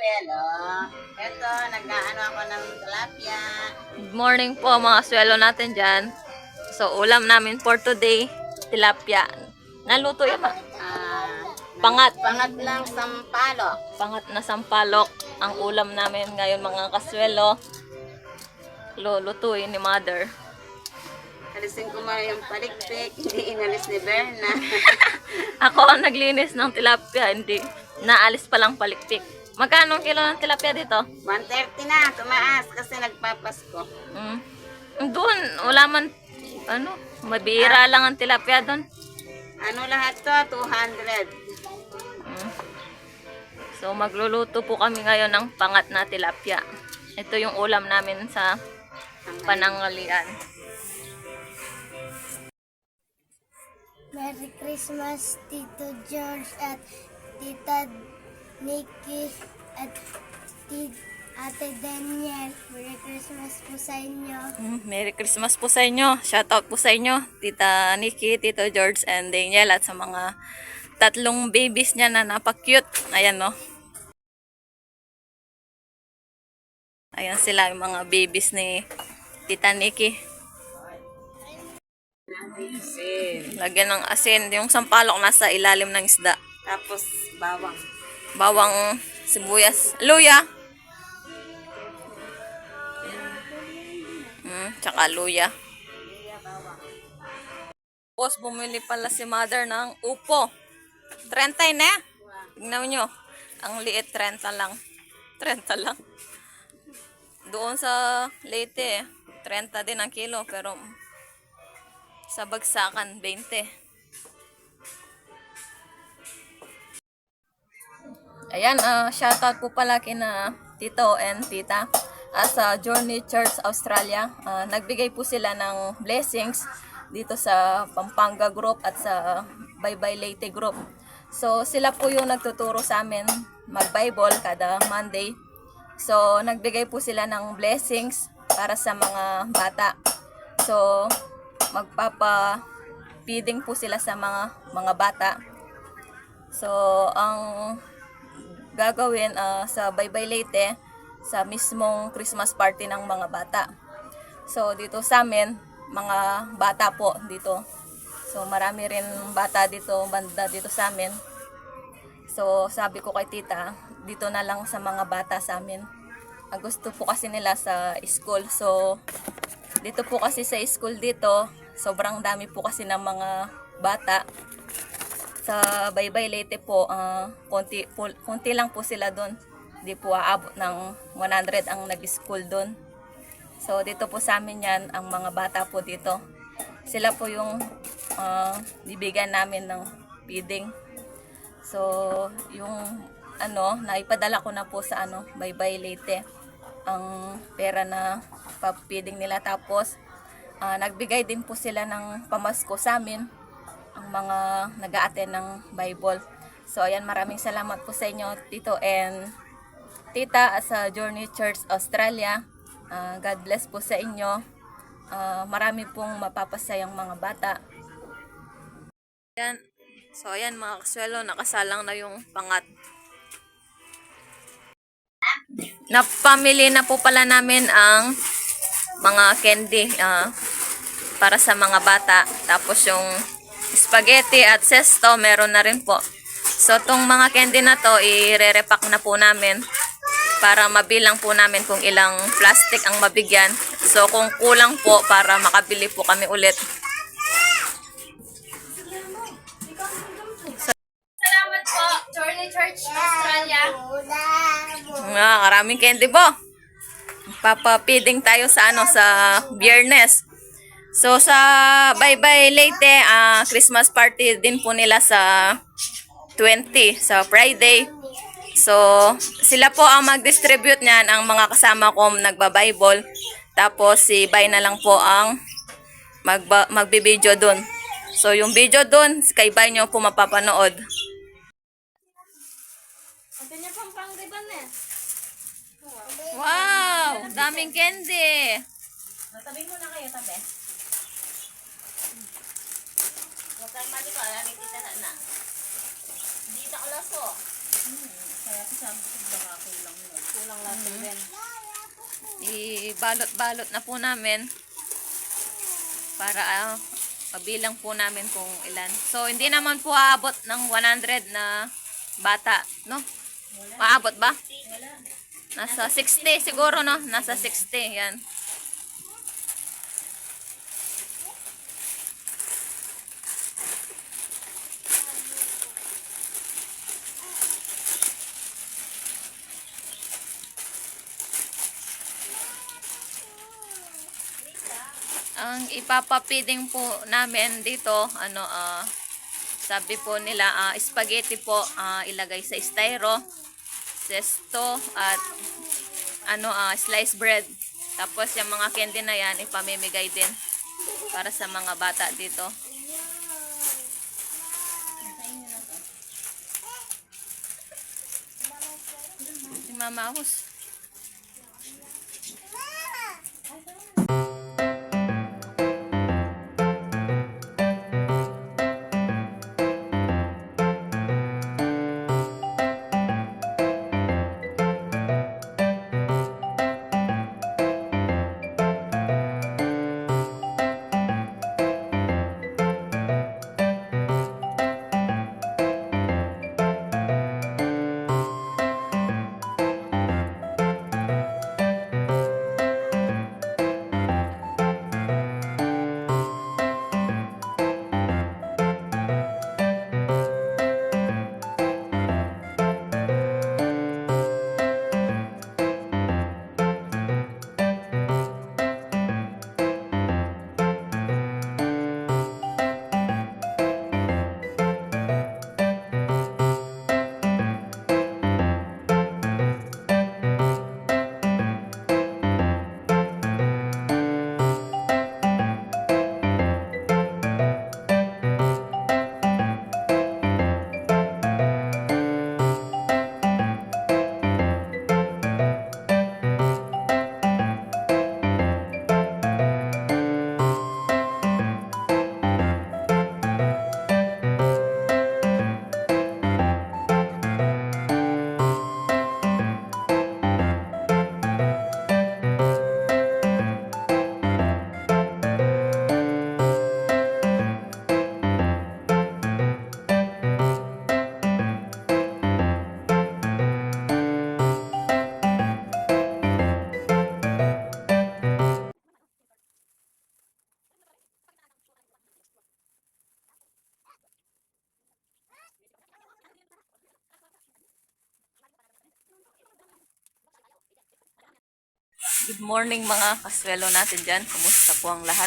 swelo. Ito, nag-ano ako ng tilapia. Good morning po mga swelo natin dyan. So, ulam namin for today, tilapia. Naluto yan ma. Ah, Pangat. pangat lang sampalok. Pangat na sampalok ang ulam namin ngayon mga kaswelo. Lulutuin ni mother. Alisin ko muna yung palikpik. Hindi inalis ni Berna. Ako ang naglinis ng tilapia, hindi. Naalis pa lang palikpik. Magkano ang kilo ng tilapia dito? 130 na, tumaas kasi nagpapasko. Mm. Doon, wala man, ano, mabira lang ang tilapia doon. Ano lahat to? 200. Mm. So, magluluto po kami ngayon ng pangat na tilapia. Ito yung ulam namin sa panangalian. Merry Christmas, Tito George at Tita Nikki at Ate Daniel. Merry Christmas po sa inyo. Mm, Merry Christmas po sa inyo. Shoutout po sa inyo. Tita Nikki, Tito George, and Daniel at sa mga tatlong babies niya na napaka-cute. Ayan no. Ayan sila yung mga babies ni Tita Nikki. Asin. Lagyan ng asin. Yung sampalok nasa ilalim ng isda. Tapos bawang. Bawang sibuyas. Luya. Mm, tsaka luya. Tapos bumili pala si mother ng upo. 30 na. Tingnan nyo. Ang liit, 30 lang. 30 lang. Doon sa Leyte, 30 din ang kilo. Pero sa bagsakan, 20. Ayan, uh, shoutout po pala kina Tito and Tita uh, sa Journey Church Australia. Ah, nagbigay po sila ng blessings dito sa Pampanga Group at sa Baybay Leyte Group. So, sila po yung nagtuturo sa amin mag-Bible kada Monday. So, nagbigay po sila ng blessings para sa mga bata. So, magpapa feeding po sila sa mga mga bata. So, ang gagawin ah, sa Baybay Leyte sa mismong Christmas party ng mga bata. So, dito sa amin, mga bata po dito. So, marami rin bata dito, banda dito sa amin. So, sabi ko kay tita, dito na lang sa mga bata sa amin. Ang gusto po kasi nila sa school. So, dito po kasi sa school dito, sobrang dami po kasi ng mga bata. Sa Baybay Leyte po, ah, konti, po- konti lang po sila doon. Di po aabot ng 100 ang nag-school doon. So, dito po sa amin yan, ang mga bata po dito. Sila po yung ah, bibigyan namin ng feeding. So, yung ano, naipadala ko na po sa ano, Baybay Leyte ang pera na papiding nila tapos ah, nagbigay din po sila ng pamasko sa amin ang mga nag attend ng Bible. So, ayan, maraming salamat po sa inyo, Tito and Tita sa Journey Church Australia. Ah, God bless po sa inyo. Ah, marami pong mapapasayang mga bata. Ayan. So, ayan mga kaswelo, nakasalang na yung pangat. Napamili na po pala namin ang mga candy ah, para sa mga bata. Tapos yung spaghetti at sesto, meron na rin po. So, tong mga candy na to, i-re-repack na po namin para mabilang po namin kung ilang plastic ang mabigyan. So, kung kulang po, para makabili po kami ulit. Salamat po, Journey Church Australia. Nga, karaming candy po. Papapiding tayo sa ano sa biyernes. So sa Bye Bye Leyte, ah, Christmas party din po nila sa 20 sa Friday. So sila po ang mag-distribute niyan ang mga kasama ko nagba-Bible. Tapos si Bay na lang po ang magba, magbi-video doon. So yung video doon, kay Bay nyo po mapapanood. Wow! Daming candy! Tabi mo na kayo, tabi. Kayong mali ko, alam kita na na. Dito ka laso. Kulang lang mm Ibalot-balot na po namin para ah, mabilang po namin kung ilan. So, hindi naman po aabot ng 100 na bata, no? Maabot ba? Nasa 60 siguro, no? Nasa 60, yan. Ang ipapapiding po namin dito, ano, ah, sabi po nila, ah, spaghetti po ah, ilagay sa styro, sesto, at ano, ah, sliced bread. Tapos yung mga candy na yan, ipamimigay din para sa mga bata dito. Si Mama Hus. Good morning mga kaswelo natin dyan. Kumusta po ang lahat?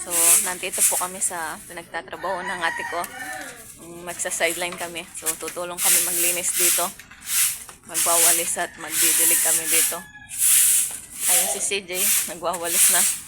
So, nandito po kami sa pinagtatrabaho ng ate ko. Mm, Magsa-sideline kami. So, tutulong kami maglinis dito. Magwawalis at magdidilig kami dito. Ayun si CJ, nagwawalis na.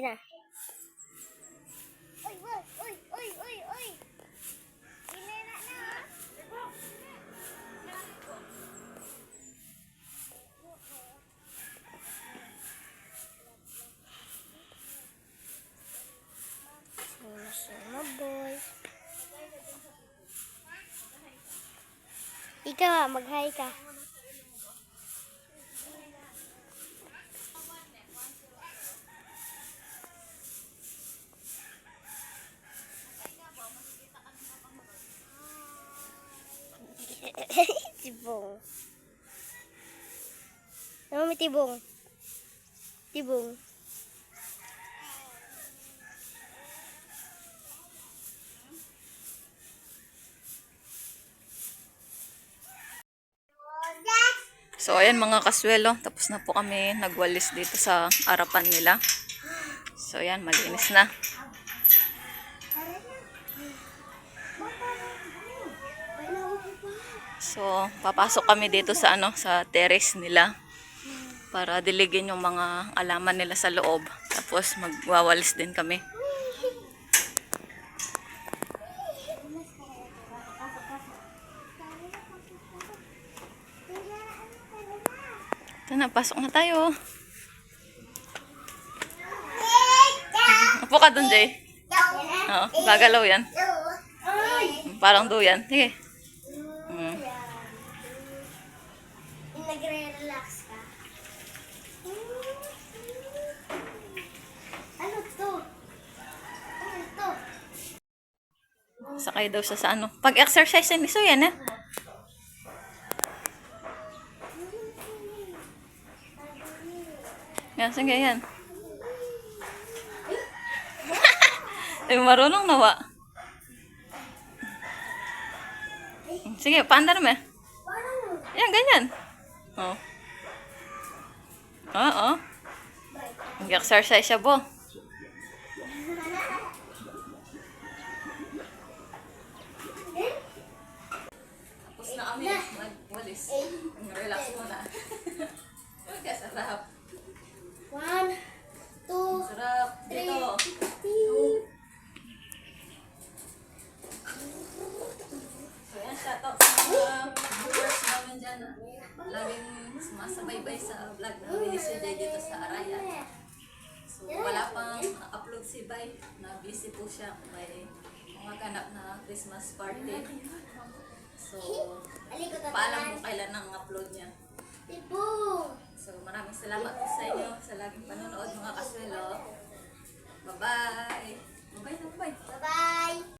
Hindi na. Uy, uy, uy, uy, uy, uy. Ginera na. Sama-sama, boy. Ikaw mag-hi ka. Tibong. Ano may tibong? Tibong. So ayan mga kaswelo, tapos na po kami nagwalis dito sa harapan nila. So ayan, malinis na. So papasok kami dito sa ano, sa terrace nila para diligin yung mga alaman nila sa loob. Tapos magwawalis din kami. Ito na, pasok na tayo. Upo ka dun, Jay. Oo, gagalaw yan. Parang duyan. Sige. Mm. Nagre-relax ka. Ano to? Ano to? Sakay daw siya sa ano. Pag-exercise yan, iso yan, eh. Yan, sige, yan. Ay, marunong nawa. Sige, paanda naman. Yan, ganyan. Oh. Oo. Mag-exercise siya, bo. Tapos na kami mag-walis. Relax muna. Huwag ka, sarap. One, two, Sarap. Dito. three. So yan, shoutout sa mga viewers namin dyan. ah. Laging sumasabaybay sa vlog namin ni Jay dito sa Araya. So wala pang upload si Bay. Na busy po siya. May mga ganap na Christmas party. So, paalam kung kailan ang upload niya. So, maraming salamat po sa inyo sa laging panonood mga kaswelo. Bye-bye! Bye-bye! Bye-bye!